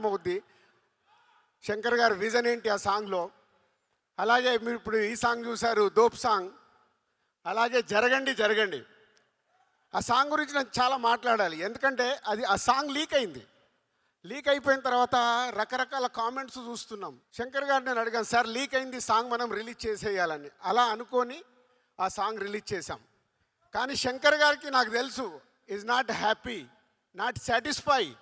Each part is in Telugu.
అర్థమవుద్ది. శంకర్ గారి విజన్ ఏంటి ఆ సాంగ్లో? అలాగే మీరు ఇప్పుడు ఈ సాంగ్ చూశారు దోప్ సాంగ్. అలాగే జరగండి జరగండి. ఆ సాంగ్ గురించి నేను చాలా మాట్లాడాలి. ఎందుకంటే అది ఆ సాంగ్ లీక్ అయింది. లీక్ అయిపోయిన తర్వాత రకరకాల కామెంట్స్ చూస్తున్నాం. శంకర్ గారు నేను అడిగాను సార్ లీక్ అయింది సాంగ్ మనం రిలీజ్ చేసేయాలని. అలా అనుకొని ఆ సాంగ్ రిలీజ్ చేశాం. కానీ శంకర్ గారికి నాకు తెలుసు is not happy not satisfy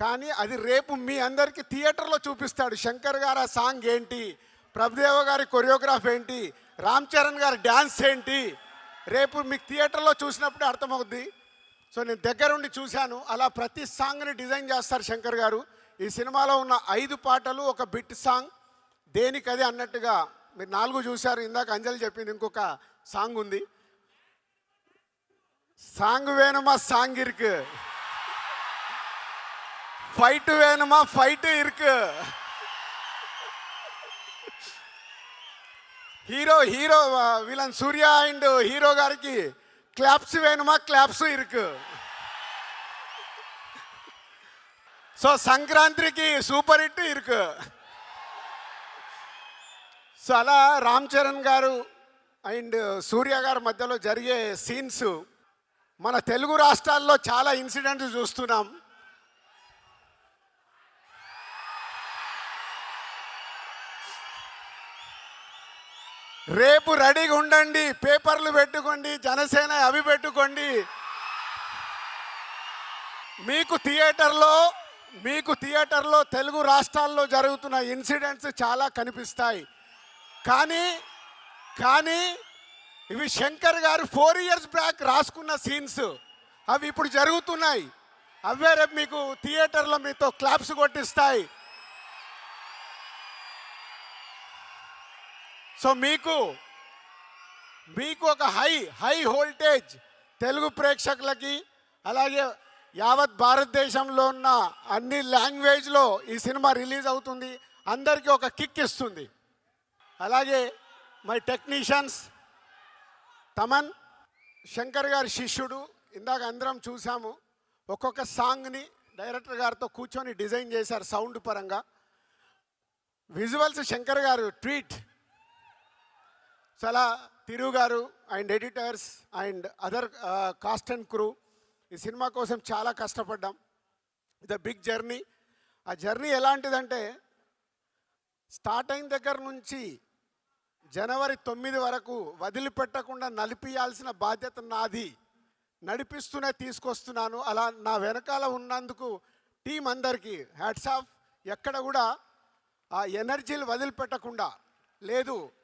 కానీ అది రేపు మీ అందరికీ థియేటర్లో చూపిస్తాడు. శంకర్ గారు ఆ సాంగ్ ఏంటి? ప్రభుదేవ గారి కొరియోగ్రాఫ్ ఏంటి? రామ్ చరణ్ గారి డ్యాన్స్ ఏంటి? రేపు మీకు థియేటర్లో చూసినప్పుడే అర్థమవుద్ది. సో నేను దగ్గరుండి చూశాను. అలా ప్రతి సాంగ్ని డిజైన్ చేస్తారు శంకర్ గారు. ఈ సినిమాలో ఉన్న ఐదు పాటలు ఒక బిట్ సాంగ్. దేనికది అన్నట్టుగా మీరు నాలుగు చూశారు. ఇందాక అంజలి చెప్పింది ఇంకొక సాంగ్ ఉంది. సాంగ్ వేణుమా సాంగ్ ఇరుకు ఫైట్ వేணுమా ఫైట్ ఇరుకు hero hero villain Surya and hero గారికి క్లాప్స్ వేణుమా క్లాప్స్ ఇరుకు సో సంక్రాంతికి సూపర్ హిట్ ఇరుకు సో అలా రామ్ చరణ్ గారు అండ్ సూర్య గారి మధ్యలో జరిగే సీన్స్ మన తెలుగు రాష్ట్రాల్లో చాలా ఇన్సిడెంట్స్ చూస్తున్నాం. రేపు రెడీగా ఉండండి పేపర్లు పెట్టుకోండి జనసేన అవి పెట్టుకోండి. మీకు థియేటర్లో మీకు థియేటర్లో తెలుగు రాష్ట్రాల్లో జరుగుతున్న ఇన్సిడెంట్స్ చాలా కనిపిస్తాయి. కానీ కానీ ఇవి శంకర్ గారు ఫోర్ ఇయర్స్ బ్యాక్ రాసుకున్న సీన్స్. అవి ఇప్పుడు జరుగుతున్నాయి. అవే రేపు మీకు థియేటర్లో మీతో క్లాప్స్ కొట్టిస్తాయి. సో మీకు మీకు ఒక హై హై వోల్టేజ్ తెలుగు ప్రేక్షకులకి అలాగే యావత్ భారతదేశంలో ఉన్న అన్ని లాంగ్వేజ్లో ఈ సినిమా రిలీజ్ అవుతుంది. అందరికీ ఒక కిక్ ఇస్తుంది. అలాగే మై టెక్నీషియన్స్ తమన్ శంకర్ గారి శిష్యుడు ఇందాక అందరం చూసాము. ఒక్కొక్క సాంగ్ని డైరెక్టర్ గారితో కూర్చొని డిజైన్ చేశారు సౌండ్ పరంగా. విజువల్స్ శంకర్ గారు ట్వీట్ చాలా తిరు గారు and editors and other cast and crew ఈ సినిమా కోసం చాలా కష్టపడ్డాం. ఇది బిగ్ జర్నీ. ఆ జర్నీ ఎలాంటిదంటే స్టార్ట్ అయిన దగ్గర నుంచి జనవరి తొమ్మిది వరకు వదిలిపెట్టకుండా నలిపియాల్సిన బాధ్యత నాది. నడిపిస్తూనే తీసుకొస్తున్నాను. అలా నా వెనకాల ఉన్నందుకు టీం అందరికీ హ్యాట్స్ ఆఫ్. ఎక్కడ కూడా ఆ ఎనర్జీలు వదిలిపెట్టకుండా లేదు